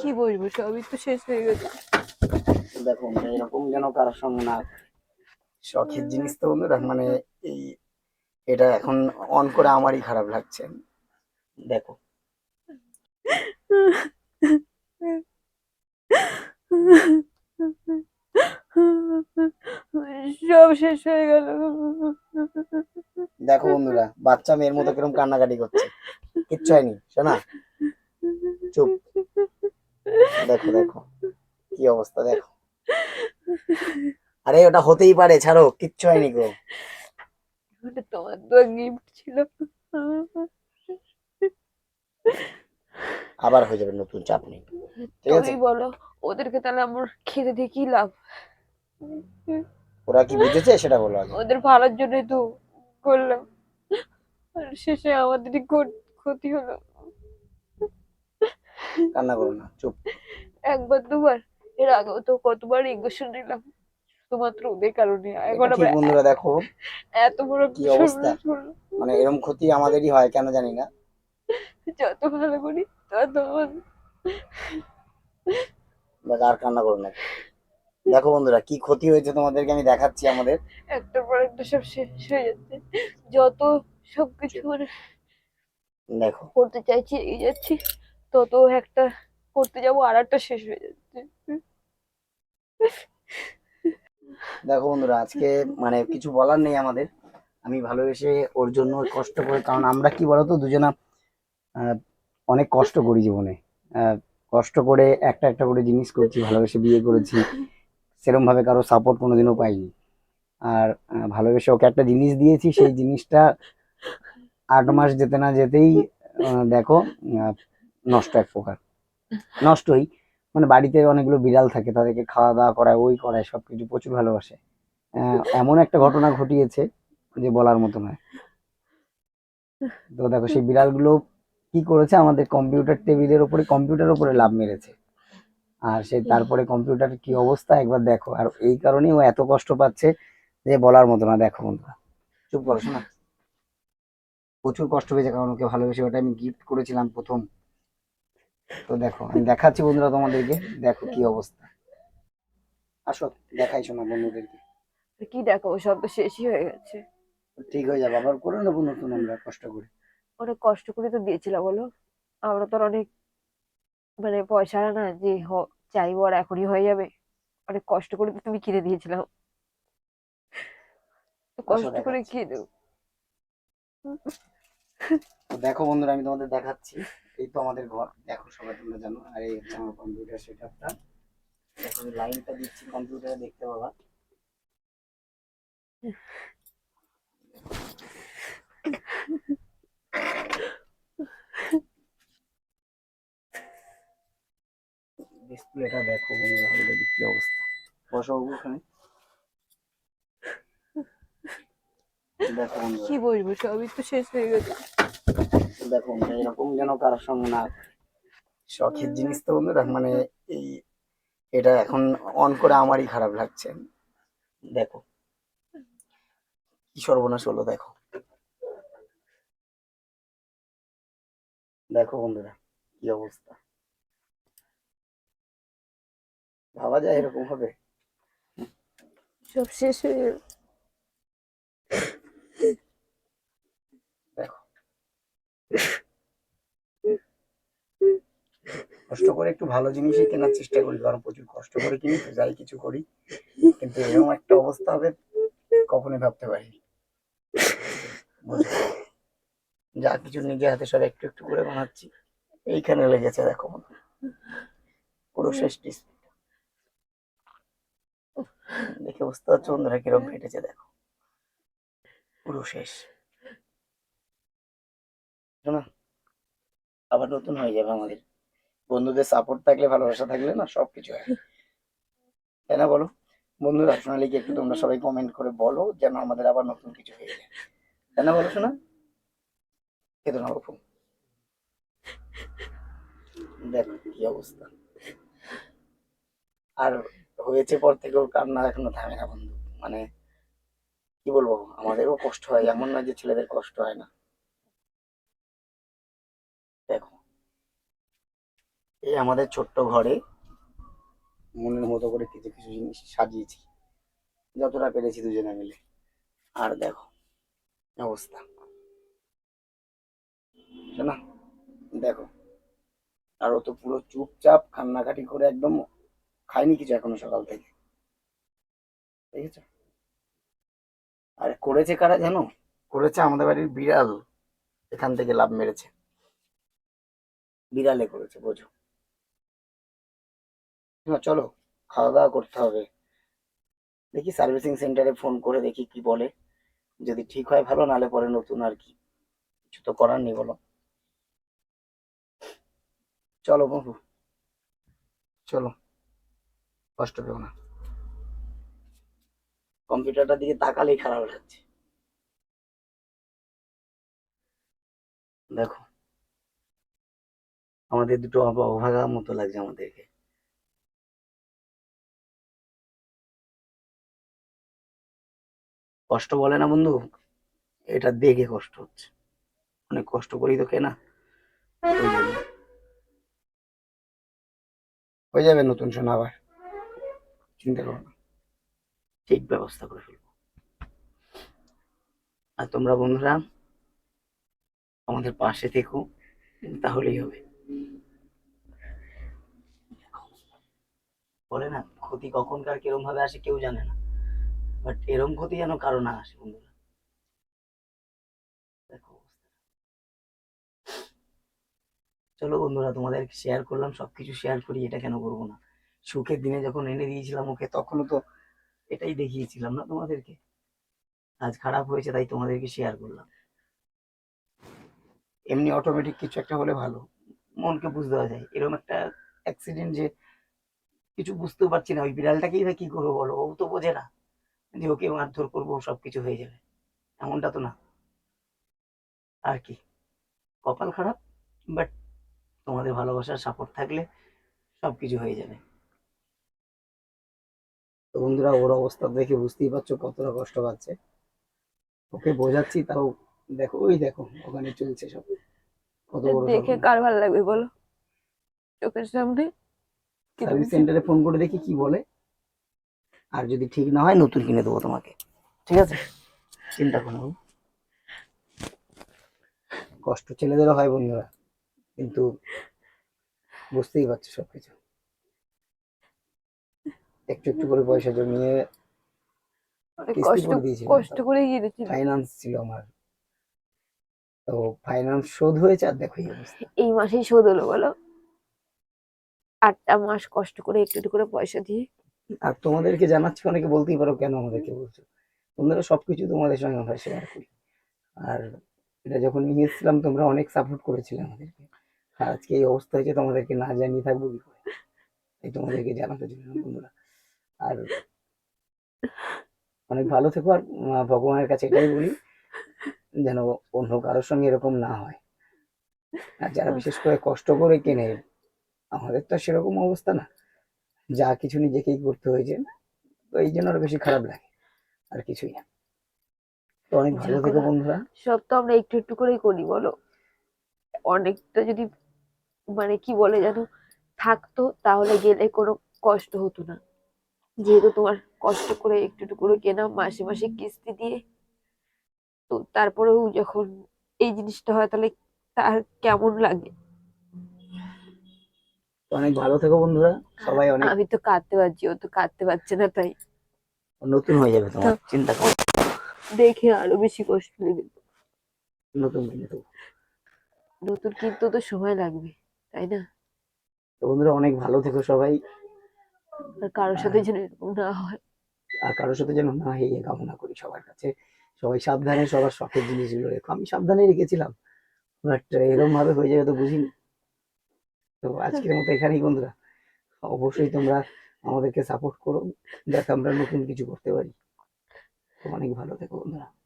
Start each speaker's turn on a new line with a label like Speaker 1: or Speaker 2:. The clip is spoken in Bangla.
Speaker 1: কি বলব সবই তো শেষ হয়ে গেছে।
Speaker 2: দেখো এরকম যেন কারোর সঙ্গে না শখের জিনিস তো বন্ধুরা মানে এই এটা এখন অন করে আমারই খারাপ লাগছে। দেখো।
Speaker 1: সব শেষ হয়ে গেল।
Speaker 2: দেখো বন্ধুরা বাচ্চা মেয়ের মতো কীরকম কান্নাকাটি করছে। কিচ্ছু হয়নি শোনা? চুপ। দেখো দেখো। কি অবস্থা দেখো। আরে ওটা হতেই পারে ছাড়ো কিচ্ছু হয়নি গো।
Speaker 1: ওটা তোমার তো গিফট ছিল।
Speaker 2: আবার হয়ে যাবে নতুন চাপ নেই। ঠিক আছে?
Speaker 1: তুমি বলো ওদেরকে তাহলে আমার খেতে দিয়ে কি লাভ?
Speaker 2: ওরা কি বুঝেছে? সেটা বলো আগে।
Speaker 1: ওদের ভালোর জন্যই তো করলাম। আর শেষে আমাদেরই ক্ষতি হলো।
Speaker 2: কান্না করো না চুপ।
Speaker 1: একবার দুবার। এর আগেও তো কতবার ইঞ্জেকশন নিলাম শুধুমাত্র ওদের কারণে। এখন আমরা
Speaker 2: বন্ধুরা দেখো
Speaker 1: এত বড়
Speaker 2: কি অবস্থা? মানে এরকম ক্ষতি আমাদেরই হয় কেন জানি না।
Speaker 1: যত ভালো করি তত
Speaker 2: আর কান্না করো না। দেখো বন্ধুরা কি ক্ষতি হয়েছে তোমাদেরকে আমি দেখাচ্ছি আমাদের।
Speaker 1: একটার পর একটা সব শেষ হয়ে যাচ্ছে। যত সবকিছু মানে
Speaker 2: দেখো।
Speaker 1: করতে চাইছি এগিয়ে যাচ্ছি। তত একটা করতে যাব আর একটা শেষ হয়ে যাচ্ছে।
Speaker 2: দেখো বন্ধুরা, আজকে মানে কিছু বলার নেই আমাদের। আমি ভালোবেসে ওর জন্য কষ্ট করে, কারণ আমরা কি বলতো, দুজনা অনেক কষ্ট করি জীবনে। কষ্ট করে একটা একটা করে জিনিস করছি, ভালোবেসে বিয়ে করেছি। সেরকম ভাবে কারও সাপোর্ট কোনোদিনও পাইনি। আর ভালোবেসে ওকে একটা জিনিস দিয়েছি, সেই জিনিসটা আট মাস যেতে না যেতেই দেখো নষ্ট এক প্রকার। নষ্টই। মানে বাড়িতে অনেকগুলো বিড়াল থাকে, তাদেরকে খাওয়া দাওয়া করায়, ওই করায়, সবকিছু প্রচুর ভালোবাসে। এমন একটা ঘটনা ঘটিয়েছে যে বলার মতো নয়। তো দেখো, সেই বিড়ালগুলো কি করেছে? আমাদের কম্পিউটার টেবিলের উপরে কম্পিউটার উপরে লাভ মেরেছে। আর সে তারপরে কম্পিউটার কি অবস্থা একবার দেখো। আর এই কারণেই ও এত কষ্ট পাচ্ছে যে বলার মতো না। দেখো বন্ধুরা, চুপ করো, শোনা। প্রচুর কষ্ট হয়েছে কারণ ওকে ভালোবেসে ওটা আমি গিফট করেছিলাম প্রথম। তো দেখো আমি দেখাচ্ছি বন্ধুরা তোমাদেরকে। দেখো কি অবস্থা। আসো দেখাই শোনা বন্ধুদেরকে।
Speaker 1: কি দেখো সব তো শেষই হয়ে গেছে।
Speaker 2: ঠিক হয়ে যাবে আবার করে নেব নতুন আমরা কষ্ট করে।
Speaker 1: অনেক কষ্ট করে তো দিয়েছিলাম বলো। আমরা তো অনেক মানে পয়সা না যে চাইব আর এখনই হয়ে যাবে। অনেক কষ্ট করে তো তুমি কিনে দিয়েছিলাম। তো কষ্ট করে। কিনে
Speaker 2: দেখো বন্ধুরা, আমি তোমাদের দেখাচ্ছি। এই তো আমাদের ঘর। দেখো সবাই তোমরা জানো। আর এই হচ্ছে আমার কম্পিউটার সেট আপটা আমি লাইনটা দিচ্ছি কম্পিউটারে দেখতে পাবা। ডিসপ্লেটা দেখো বন্ধুরা অলরেডি কি অবস্থা। বসো ওখানে দেখো বন্ধুরা
Speaker 1: কি বলব সবই তো শেষ হয়ে গেছে।
Speaker 2: দেখো এরকম যেন কারোর সঙ্গে না। শখের জিনিস তো বন্ধুরা মানে এই এটা এখন অন করে আমারই খারাপ লাগছে। দেখো। কি সর্বনাশ হলো দেখো। দেখো বন্ধুরা কি অবস্থা। ভাবা যায় এরকম হবে।
Speaker 1: সব শেষ হয়ে গেল
Speaker 2: দেখো কষ্ট করে একটু ভালো জিনিসই কেনার চেষ্টা করি, কারণ প্রচুর কষ্ট করে কিনি যাই কিছু করি। কিন্তু এরকম একটা অবস্থা হবে, কখনোই ভাবতে বুঝলে? যা কিছু নিজে হাতে সব একটু একটু করে বানাচ্ছি, এইখানে লেগেছে, দেখো। পুরো শেষ দেখে বুঝতে পারছ বন্ধুরা কীরকম ফেটেছে, দেখো। পুরো শেষ। না। আবার নতুন হয়ে যাবে আমাদের। বন্ধুদের সাপোর্ট থাকলে, ভালোবাসা থাকলে না, সবকিছু হয়। তাই না বলো? বন্ধুরা, সোনালিকে একটু তোমরা সবাই কমেন্ট করে বলো যেন আমাদের আবার নতুন কিছু হয়ে যায়। তাই না বলো শোনা খেতে না বাপু। দেখো কি অবস্থা। আর হয়েছে পর থেকে ওর কান্না এখনও থামে না বন্ধু। মানে কি বলব, আমাদেরও কষ্ট হয়। এমন না যে ছেলেদের কষ্ট হয় না। দেখো। এই আমাদের ছোট্ট ঘরে মনের মতো করে কিছু কিছু জিনিস সাজিয়েছি। যতটা পেরেছি দুজনে মিলে। আর দেখো, অবস্থা। না দেখো, আর ও তো পুরো চুপচাপ কান্নাকাটি করে একদম খায়নি কিছু এখনও সকাল থেকে। দেখেছ? আর করেছে কারা জানো? করেছে আমাদের বাড়ির বিড়াল। এখান থেকে লাভ মেরেছে। বিড়ালে করেছে, বোঝো। না, চলো খাওয়া দাওয়া করতে হবে। দেখি সার্ভিসিং সেন্টারে ফোন করে দেখি কি বলে। যদি ঠিক হয়, ভালো নালে পরে নতুন আর কি। কিছু তো করার নেই, বলো। চলো বাবু চলো, কষ্ট পেও না। কম্পিউটারটার দিকে তাকালেই খারাপ লাগছে। দেখো আমাদের দুটো অভাগা মতো লাগছে আমাদেরকে। কষ্ট বলে না বন্ধু, এটা দেখে কষ্ট হচ্ছে। অনেক কষ্ট করি তো, কেনা? হয়ে যাবে নতুন সোনা আবার। চিন্তা করো না। ঠিক ব্যবস্থা করে ফেলব। আর তোমরা বন্ধুরা, আমাদের পাশে থেকো, তাহলেই হবে। বলে না, ক্ষতি কখনকার কিরম ভাবে আসে কেউ জানে না। বাট এরম ক্ষতি যেন কারও না আসে বন্ধুরা। দেখো চলো বন্ধুরা, তোমাদের শেয়ার করলাম, সবকিছু শেয়ার করি, এটা কেন করব না? সুখের দিনে যখন এনে দিয়েছিলাম ওকে, তখনও তো এটাই দেখিয়েছিলাম না তোমাদেরকে? আজ খারাপ হয়েছে, তাই তোমাদেরকে শেয়ার করলাম। এমনি অটোমেটিক কিছু একটা হলে ভালো। মনকে বুঝতে দেওয়া যায়। এরকম একটা অ্যাক্সিডেন্ট যে কিছু বুঝতেও পারছি না। ওই বিড়ালটাকেই বা কি করব বলো? ও তো বোঝে না। যে ওকে মারধর করব সব কিছু হয়ে যাবে। এমনটা তো না। আর কি? কপাল খারাপ বাট তোমাদের ভালোবাসার সাপোর্ট থাকলে সব কিছু হয়ে যাবে। তো বন্ধুরা, ওর অবস্থা দেখে বুঝতেই পারছ কতটা কষ্ট পাচ্ছে। ওকে বোঝাচ্ছি, তাও দেখো, ওই দেখো, ওখানে চলছে সব।
Speaker 1: দেখে কার ভালো লাগবে বলো? চোখের সামনে?
Speaker 2: সার্ভিস সেন্টারে ফোন করে দেখি কি বলে। আর যদি ঠিক না হয় নতুন কিনে দেবো তোমাকে। ঠিক আছে? চিন্তা করো কষ্ট ছেলেদেরও হয় বন্ধুরা কিন্তু বুঝতেই পারছ সবকিছু। একটু একটু করে পয়সা জমিয়ে
Speaker 1: কষ্ট
Speaker 2: করে দিয়েছিলাম।
Speaker 1: কষ্ট করে কিনেছিলাম
Speaker 2: ফাইন্যান্স ছিল আমার। তো ফাইন্যান্স শোধ হয়েছে আর দেখো এই অবস্থা।
Speaker 1: এই মাসেই শোধ হলো বলো? আটটা মাস কষ্ট করে একটু একটু করে পয়সা দিয়ে।
Speaker 2: আর তোমাদেরকে জানাচ্ছি অনেকে বলতেই পারো কেন আমাদেরকে বলছো। তোমরা সবকিছু তোমাদের সঙ্গে আমরা শেয়ার করি। আর এটা যখন নিয়ে এসেছিলাম তোমরা অনেক সাপোর্ট করেছিলে আমাদেরকে। আর আজকে এই অবস্থা হয়েছে তোমাদেরকে না জানিয়ে থাকব কি করে? এই তোমাদেরকে জানাতে জন্য বন্ধুরা। আর অনেক ভালো থেকো আর ভগবানের কাছে এটাই বলি। যেন অন্য কারোর সঙ্গে এরকম না হয়। আর যারা বিশেষ করে কষ্ট করে কেনে আমাদের তো সেরকম অবস্থা না। যা কিছু নিজেকেই করতে হয়েছে তো এই জন্য আরও বেশি খারাপ লাগে আর কিছুই না। তো অনেক ভালো থেকো বন্ধুরা।
Speaker 1: সব তো আমরা একটু একটু করেই করি বলো? অনেকটা যদি মানে কি বলে যেন থাকতো তাহলে গেলে কোনো কষ্ট হতো না। যেহেতু তোমার কষ্ট করে একটু একটু করে কেনা মাসে মাসে কিস্তি দিয়ে তো তারপরেও যখন এই জিনিসটা হয় তাহলে তার কেমন লাগে?
Speaker 2: অনেক ভালো থেকো বন্ধুরা সবাই অনেক
Speaker 1: আমি তো কাঁদতে পারছি ও তো কাঁদতে পারছে না তাই।
Speaker 2: নতুন হয়ে যাবে তোমার চিন্তা করো।
Speaker 1: দেখে আরও বেশি কষ্ট লেগে।
Speaker 2: নতুন
Speaker 1: নতুন কিন্তু তো সময় লাগবে তাই না?
Speaker 2: তো বন্ধুরা অনেক ভালো থেকো সবাই।
Speaker 1: আর কারোর সাথে যেন এরকম না হয়।
Speaker 2: আর কারোর সাথে যেন না হেয়ে কামনা করি সবার কাছে। সবাই সাবধানে, সবার শখের জিনিসগুলো রেখো। আমি সাবধানে রেখেছিলাম বাট এরকম ভাবে হয়ে যাবে তো বুঝিনি। তো আজকের মতো এখানেই বন্ধুরা। অবশ্যই তোমরা আমাদেরকে সাপোর্ট করো। যাতে আমরা নতুন কিছু করতে পারি। তো অনেক ভালো থেকো বন্ধুরা।